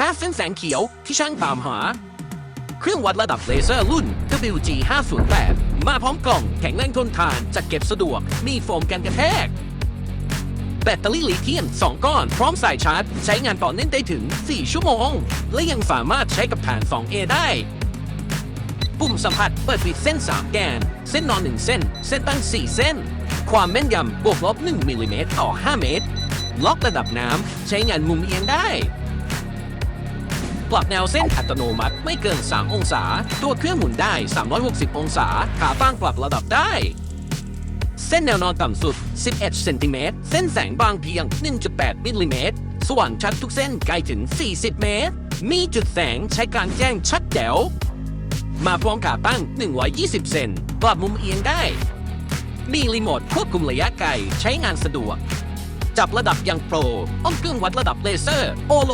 5เส้นแสงเขียวที่ช่างตามหา เครื่องวัดระดับเลเซอร์รุ่น WG 508มาพร้อมกล่องแข็งแรงทนทานจัดเก็บสะดวก มีโฟมกันกระแทก แบตเตอรี่ลิเธียม 2 ก้อน พร้อมสายชาร์จ ใช้งานต่อเนื่องได้ถึง 4 ชั่วโมง และยังสามารถใช้กับฐาน 2A ได้ปุ่มสัมผัสเปิดปิดเส้น 3 แกน เส้นนอน 1 เส้น เส้นตั้ง 4 เส้น ความแม่นยำบวกลบ 1มิลลิเมตรต่อ 5 เมตร ล็อกระดับน้ำ ใช้งานมุมเอียงได้ ปรับแนวเส้นอัตโนมัติไม่เกิน 3 องศา ตัวเครื่องหมุนได้ 360 องศา ขาตั้งปรับระดับได้ เส้นแนวนอนต่ำสุด 11 เซนติเมตร เส้นแสงบางเพียง 1.8 มิลลิเมตร สว่างชัดทุกเส้นไกลถึง 40 เมตร มีจุดแสงใช้การแจ้งชัดแจ๋ว มาพร้อมขาตั้ง 120 เซน ปรับมุมเอียงได้ มีรีโมทควบคุมระยะไกลใช้งานสะดวก จับระดับยังโปรอ้อมเครื่องวัดระดับเลเซอร์ โอโล